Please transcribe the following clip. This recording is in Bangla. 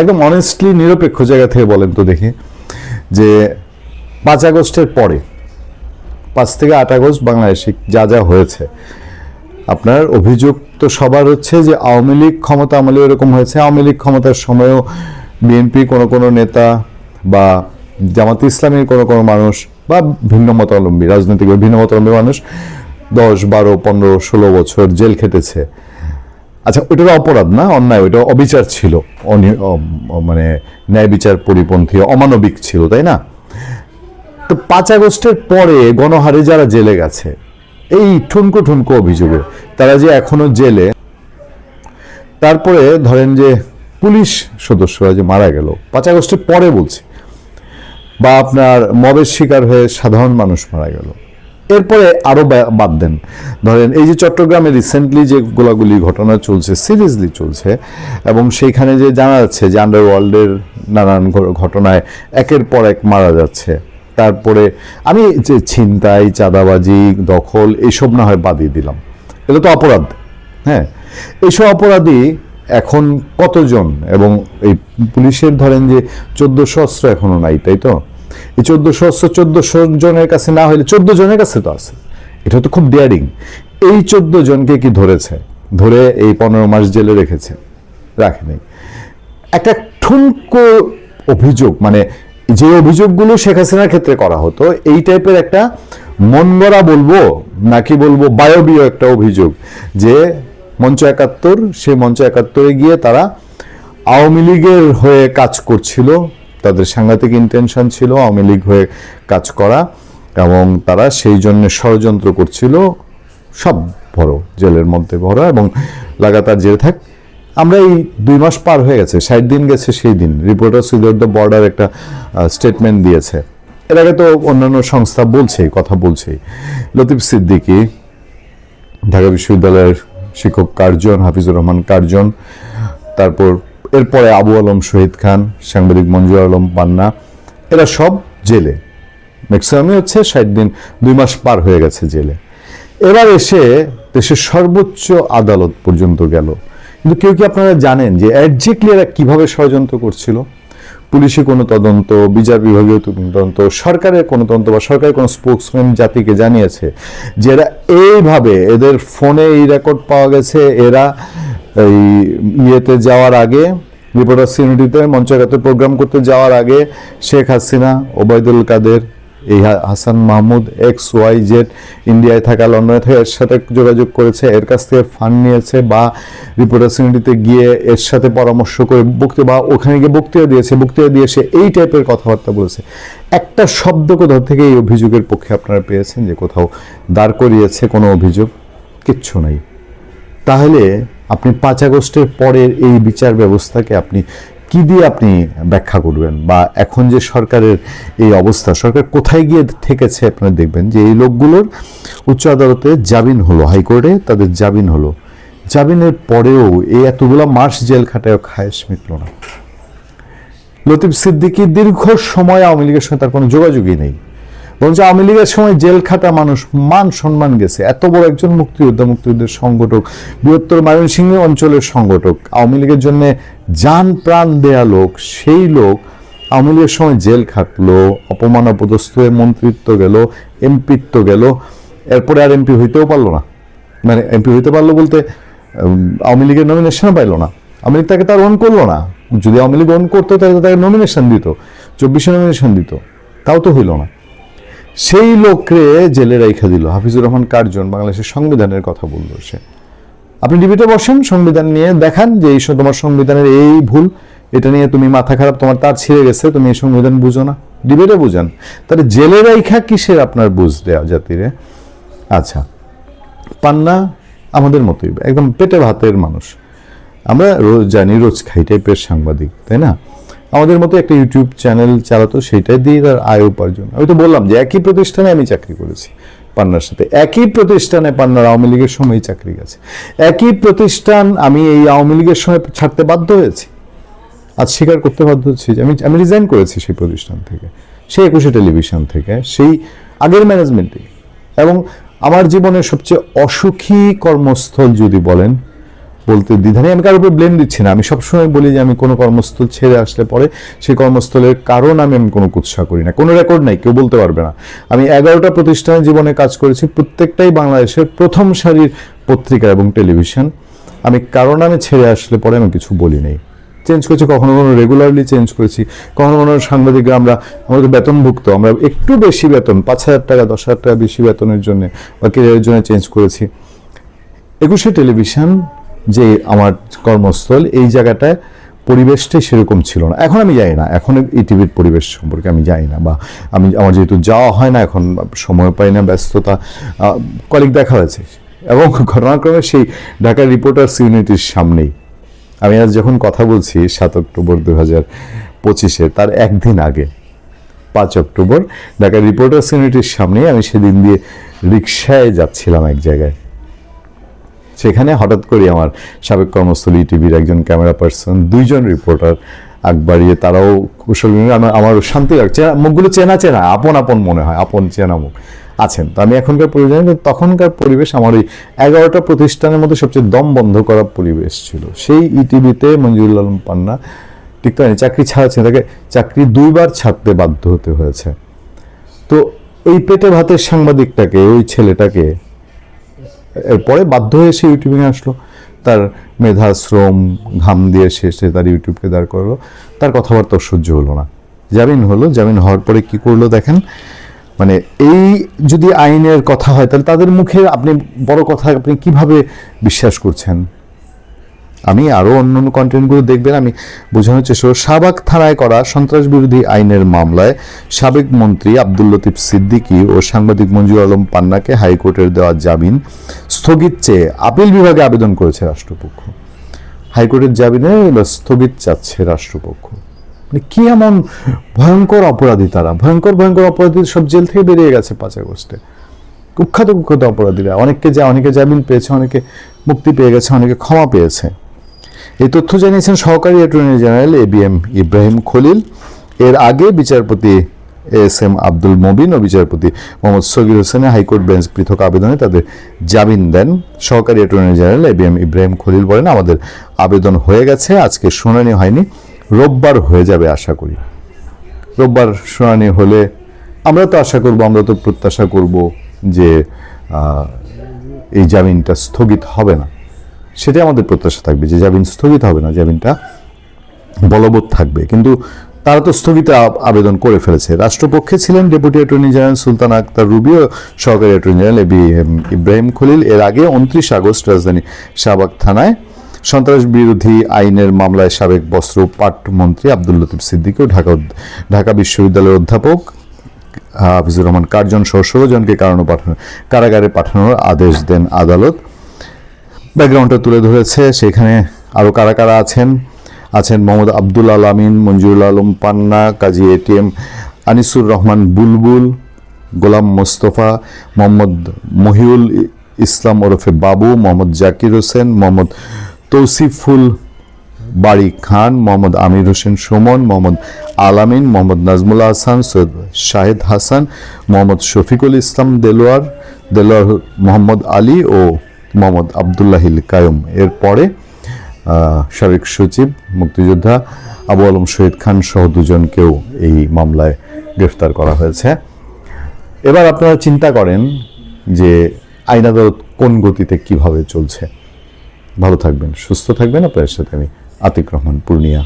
একদম অনেস্টলি নিরপেক্ষ জায়গা থেকে বলেন তো দেখি, যে পাঁচ আগস্টের পরে, পাঁচ থেকে আট আগস্ট বাংলাদেশে যা যা হয়েছে, আপনার অভিযোগ তো সবার হচ্ছে যে আওয়ামী লীগ ক্ষমতা আমলে এরকম হয়েছে। আওয়ামী লীগ ক্ষমতার সময়ও বিএনপি কোনো কোনো নেতা বা জামাত ইসলামের কোনো কোনো মানুষ বা ভিন্ন মতাবলম্বী, রাজনৈতিক ভিন্ন মতাবলম্বী মানুষ দশ, বারো, পনেরো, ষোলো বছর জেল খেটেছে। আচ্ছা ওইটা তো অপরাধ না? অন্যায়, ওইটা অবিচার ছিল। মানে ন্যায় বিচার পরিপন্থী, অমানবিক ছিল, তাই না? তো পাঁচ আগস্টের পরে গণহারে যারা জেলে গেছে, এই ঠুনকো ঠুনকো অভিযোগে, তারা যে এখনও জেলে, তারপরে ধরেন যে পুলিশ সদস্যরা যে মারা গেল, পাঁচ আগস্টের পরে বলছি, বা আপনার মবের শিকার হয়ে সাধারণ মানুষ মারা গেল এরপরে আরও বা- বাদ দেন। ধরেন এই যে চট্টগ্রামে রিসেন্টলি যে গোলাগুলি ঘটনা চলছে সিরিয়াসলি চলছে, এবং সেইখানে যে জানা যাচ্ছে যে আন্ডারওয়ার্ল্ডের নানান ঘটনায় একের পর এক মারা যাচ্ছে। তারপরে আমি যে ছিনতাই, চাঁদাবাজি, দখল এইসব না হয় বাদিয়ে দিলাম। এটা তো অপরাধ হ্যাঁ? এইসব অপরাধী এখন কতজন? এবং এই পুলিশের ধরেন যে চোদ্দশো অস্ত্র এখনও নাই, তাই তো? এই চোদ্দশো চোদ্দশো জনের কাছে না হলে চোদ্দ জনের কাছে তো আছে। এটা তো খুব ডেয়ারিং এই চোদ্দ জনকে কি ধরেছে? ধরে এই পনেরো মাস জেলে রেখেছে। রাখেনি একটা ঠুনকো অভিযোগ মানে যে অভিযোগগুলো শেখ হাসিনার ক্ষেত্রে করা হতো, এই টাইপের একটা মন গড়া বলব, নাকি বলব বায়বীয় একটা অভিযোগ যে মঞ্চ একাত্তর, সেই মঞ্চ একাত্তরে গিয়ে তারা আওয়ামী লীগের হয়ে কাজ করছিল তাদের সাংঘাতিক ইন্টেনশন ছিল আওয়ামী লীগ হয়ে কাজ করা এবং তারা সেই জন্য ষড়যন্ত্র করছিল। সব ভরো, জেলের মধ্যে ভরো এবং লাগাতার জেলে থাক। আমরা এই দুই মাস পার হয়ে গেছে, ষাট দিন গেছে সেই দিন। রিপোর্টার্স উইদাউট দ্য বর্ডার একটা স্টেটমেন্ট দিয়েছে। এর আগে তো অন্যান্য সংস্থা বলছে কথা বলছে লতিফ সিদ্দিকী, ঢাকা বিশ্ববিদ্যালয়ের শিক্ষক কার্জন, হাফিজুর রহমান কার্জন, তারপর এরপরে আবু আলম, শহীদ খান, সাংবাদিক মঞ্জুর আলম, পান্না, এরা সব জেলে। ম্যাক্সিমামই হচ্ছে ষাট দিন, দুই মাস পার হয়ে গেছে জেলে। এবার এসে দেশের সর্বোচ্চ আদালত পর্যন্ত গেল। কিন্তু কেউ কি আপনারা জানেন যে একজ্যাক্টলি এরা কীভাবে ষড়যন্ত্র করছিল? পুলিশে কোনো তদন্ত, বিচার বিভাগীয় তদন্ত, সরকারের কোনো তদন্ত বা সরকারের কোনো স্পোক্সম্যান জাতিকে জানিয়েছে যে এরা এইভাবে, এদের ফোনে এই রেকর্ড পাওয়া গেছে, এরা এই ইয়েতে যাওয়ার আগে রিপোর্টার সিউনিটিতে মঞ্চাগাতে প্রোগ্রাম করতে যাওয়ার আগে শেখ হাসিনা, ওবায়দুল কাদের, এই Hasan Mahmud X Y Z ইন্ডিয়ায় থাকা লন্ডনে থাকা, এর সাথে যোগাযোগ করেছে, এর কাছ থেকে ফান্ড নিয়েছে বা রিপোর্টার সিউনিটিতে গিয়ে এর সাথে পরামর্শ করে বক্তি, বা ওখানে গিয়ে বক্তৃতা দিয়েছে, বক্তৃতা দিয়ে সে এই টাইপের কথাবার্তা বলেছে। একটা শব্দ কোথাও থেকে এই অভিযোগের পক্ষে আপনারা পেয়েছেন যে কোথাও দাঁড় করিয়েছে কোনো অভিযোগ? কিচ্ছু নাই। তাহলে আপনি পাঁচ আগস্টের পরের এই বিচার ব্যবস্থাকে আপনি কি দিয়ে আপনি ব্যাখ্যা করবেন? বা এখন যে সরকারের এই অবস্থা, সরকার কোথায় গিয়ে থেকেছে আপনারা দেখবেন যে এই লোকগুলোর উচ্চ আদালতে জামিন হলো, হাইকোর্টে তাদের জামিন হলো। জামিনের পরেও এই এতগুলা মাস জেল খাটায় খায়েশ মিটল না। লতিফ সিদ্দিকী দীর্ঘ সময় আওয়ামী লীগের সঙ্গে তার কোনো যোগাযোগই নেই। বরঞ্চ আওয়ামী লীগের সময় জেল খাটা মানুষ মান সম্মান গেছে। এত বড় একজন মুক্তিযোদ্ধা, মুক্তিযুদ্ধের সংগঠক, বৃহত্তর ময়মনসিংহ অঞ্চলের সংগঠক। আওয়ামী লীগের জন্য যান প্রাণ দেয়া লোক, সেই লোক আওয়ামী লীগের সময় জেল খাটলো, অপমান অপদস্থ হয়ে মন্ত্রিত্ব গেল, এমপিত্ব গেল। এরপরে আর এমপি হইতেও পারল না। মানে এমপি হইতে পারল বলতে আওয়ামী লীগের নমিনেশনও পাইলো না। আওয়ামী লীগ তাকে তার অন করল না। যদি আওয়ামী লীগ অন করতো, তাহলে তাকে নমিনেশন দিত, চব্বিশে নমিনেশন দিত। তাও তো হইল না। সেই লোককে জেলে রেখে দিল। হাফিজুর রহমান কার্জন বাংলাদেশের সংবিধানের কথা বলল সে। আপনি ডিবেটে বসেন, সংবিধান নিয়ে দেখান যে এই তোমার সংবিধানের এই ভুল, এটা নিয়ে তুমি মাথা খারাপ, তোমার তার ছিঁড়ে গেছে, তুমি এই সংবিধান বুঝো না। ডিবেটে বুঝান। তাহলে জেলে রাইখা কিসের আপনার বুঝ দেওয়া জাতিরে? আচ্ছা পান্না আমাদের মতোই, একদম পেটে ভাতের মানুষ। আমরা রোজ জানি রোজ খাই টাইপের সাংবাদিক, তাই না? আমাদের মতো একটা ইউটিউব চ্যানেল চালাতো সেইটাই দিয়ে তার আয় উপার্জন। আমি তো বললাম যে একই প্রতিষ্ঠানে আমি চাকরি করেছি পান্নার সাথে। একই প্রতিষ্ঠানে পান্নার আওয়ামী লীগের সময় চাকরি গেছে। একই প্রতিষ্ঠান আমি এই আওয়ামী লীগের সময় ছাড়তে বাধ্য হয়েছি। আজ স্বীকার করতে বাধ্য হচ্ছি যে আমি আমি রিজাইন করেছি সেই প্রতিষ্ঠান থেকে, সেই একুশে টেলিভিশন থেকে, সেই আগের ম্যানেজমেন্টে এবং আমার জীবনের সবচেয়ে অসুখী কর্মস্থল যদি বলেন বলতে দ্বিধা নেই। আমি কারোর উপর ব্লেম দিচ্ছি না। আমি সবসময় বলি যে, আমি কোনো কর্মস্থল ছেড়ে আসলে পরে সেই কর্মস্থলের কারণ আমি আমি কোনো কুৎসা করি না। কোনো রেকর্ড নাই, কেউ বলতে পারবে না। আমি এগারোটা প্রতিষ্ঠানে জীবনে কাজ করেছি, প্রত্যেকটাই বাংলাদেশের প্রথম সারির পত্রিকা এবং টেলিভিশন আমি কারণ আমি ছেড়ে আসলে পরে আমি কিছু বলি নাই। চেঞ্জ করেছি, কখনো কখনো রেগুলারলি চেঞ্জ করেছি, কখনো কখনো সাংবাদিকরা আমরা আমাদের বেতনভুক্ত, আমরা একটু বেশি বেতন, পাঁচ হাজার টাকা, দশ হাজার টাকা বেশি বেতনের জন্য বা কেরিয়ারের জন্য চেঞ্জ করেছি। একুশে টেলিভিশন যে আমার কর্মস্থল, এই জায়গাটায় পরিবেশটাই সেরকম ছিল না। এখন আমি জানি না, এখন এই টিভির পরিবেশ সম্পর্কে আমি জানি না বা আমি, আমার যেহেতু যাওয়া হয় না, এখন সময় পাই না, ব্যস্ততা কলিক দেখা হয়েছে। এবং ঘটনাক্রমে সেই ঢাকার রিপোর্টার্স ইউনিটির সামনেই। আমি আজ যখন কথা বলছি সাত অক্টোবর দু হাজার পঁচিশে, তার একদিন আগে, পাঁচ অক্টোবর, ঢাকা রিপোর্টার্স ইউনিটির সামনেই আমি সেদিন দিয়ে রিক্সায় যাচ্ছিলাম এক জায়গায়। সেখানে হঠাৎ করে আমার সাবেক কর্মস্থলী টিভির একজন ক্যামেরা পার্সন, দুইজন রিপোর্টার আগ বাড়িয়ে তারাও কুশল আমার শান্তি লাগছে। মুখগুলো চেনা চেনা, আপন আপন মনে হয়, আপন, চেনা মুখ আছেন। তো আমি এখনকার পরিবেশ কিন্তু তখনকার পরিবেশ আমার ওই এগারোটা প্রতিষ্ঠানের মধ্যে সবচেয়ে দম বন্ধ করা পরিবেশ ছিল। সেই ইটিভিতে মঞ্জুরুল আলম পান্না, ঠিক তাই চাকরি ছাড়াচ্ছে তাকে চাকরি দুইবার ছাড়তে বাধ্য হতে হয়েছে। তো এই পেটে ভাতের সাংবাদিকটাকে, ওই ছেলেটাকে এরপরে বাধ্য হয়ে সে ইউটিউবে আসলো। তার মেধা, শ্রম, ঘাম দিয়ে শেষে তার ইউটিউবকে দাঁড় করল। তার কথাবার্তা সহ্য হলো না। জামিন হলো। জামিন হওয়ার পরে কি করল দেখেন? মানে এই যদি আইনের কথা হয়, তাহলে তাদের মুখে আপনি বড় কথা আপনি কীভাবে বিশ্বাস করছেন? আমি আরও অন্য অন্য কন্টেন্টগুলো দেখবেন, আমি বোঝানোর চেষ্টা শাহবাগ থানায় করা সন্ত্রাস বিরোধী আইনের মামলায় সাবেক মন্ত্রী আব্দুল লতিফ সিদ্দিকী ও সাংবাদিক মঞ্জুর আলম পান্নাকে হাইকোর্টের দেওয়া জামিন স্থগিত চেয়ে আপিল বিভাগে আবেদন করেছে রাষ্ট্রপক্ষ। হাইকোর্টের জামিনে স্থগিত চাচ্ছে রাষ্ট্রপক্ষ। মানে কি এমন ভয়ঙ্কর অপরাধী তারা? ভয়ঙ্কর ভয়ঙ্কর অপরাধী সব জেল থেকে বেরিয়ে গেছে পাঁচ আগস্টে। কুখ্যাত কুখ্যাত অপরাধীরা। অনেককে যা, অনেকে জামিন পেয়েছে, অনেকে মুক্তি পেয়ে গেছে, অনেকে ক্ষমা পেয়েছে। এই তথ্য জানিয়েছেন সহকারী attorney general A B M Ibrahim Khalil. এর আগে বিচারপতি এস এম আব্দুল মবিন ও বিচারপতি মোহাম্মদ সগির হোসেনের হাইকোর্ট বেঞ্চ পৃথক আবেদনে তাদের জামিন দেন। সহকারী attorney general A B M Ibrahim Khalil বলেন, আমাদের আবেদন হয়ে গেছে, আজকে শুনানি হয়নি। রোববার হয়ে যাবে আশা করি। রোববার শুনানি হলে আমরা তো আশা করব, আমরা তো প্রত্যাশা করব যে এই জামিনটা স্থগিত হবে না। সেটাই আমাদের প্রত্যাশা থাকবে যে জামিন স্থগিত হবে না, জামিনটা বলবৎ থাকবে। কিন্তু তারা তো স্থগিত আবেদন করে ফেলেছে। রাষ্ট্রপক্ষে ছিলেন deputy attorney general Sultan Akhtar Rubio, সহকারী attorney general A B M Ibrahim Khalil. এর আগে উনত্রিশ আগস্ট রাজধানী শাহবাগ থানায় সন্ত্রাস বিরোধী আইনের মামলায় সাবেক বস্ত্র পাট মন্ত্রী আব্দুল লতিফ সিদ্দিকী ও ঢাকা ঢাকা বিশ্ববিদ্যালয়ের অধ্যাপক হাফিজুর রহমান কার্জন সহ ষোলো জনকে কারণ পাঠানো কারাগারে পাঠানোর আদেশ দেন আদালত। ব্যাকগ্রাউন্ডটা তুলে ধরেছে। সেখানে আরও কারা কারা আছেন? আছেন মোহাম্মদ আব্দুল আলামিন, মঞ্জুরুল আলম পান্না, কাজী এটিএম আনিসুর রহমান বুলবুল, গোলাম মোস্তফা, মোহাম্মদ মহিউল ইসলাম ওরফে বাবু, মোহাম্মদ জাকির হোসেন, মোহাম্মদ তৌসিফুল বাড়ি খান, মোহাম্মদ আমির হোসেন সুমন, মোহাম্মদ আলামিন, মোহাম্মদ নাজমুল হাসান সৈয়দ শাহেদ হাসান, মোহাম্মদ শফিকুল ইসলাম দেলোয়ার দেলোয়ার মোহাম্মদ আলী ও মোহাম্মদ আবদুল্লাহিল কায়ুম। এরপরে সাবেক সচিব, মুক্তিযোদ্ধা আবু আলম শহীদ খান সহ দুজনকেও এই মামলায় গ্রেফতার করা হয়েছে। এবার আপনারা চিন্তা করেন যে আইন আদালত কোন গতিতে কীভাবে চলছে। ভালো থাকবেন, সুস্থ থাকবেন। আপনার সাথে আমি আতিক রহমান, পূর্ণিয়া।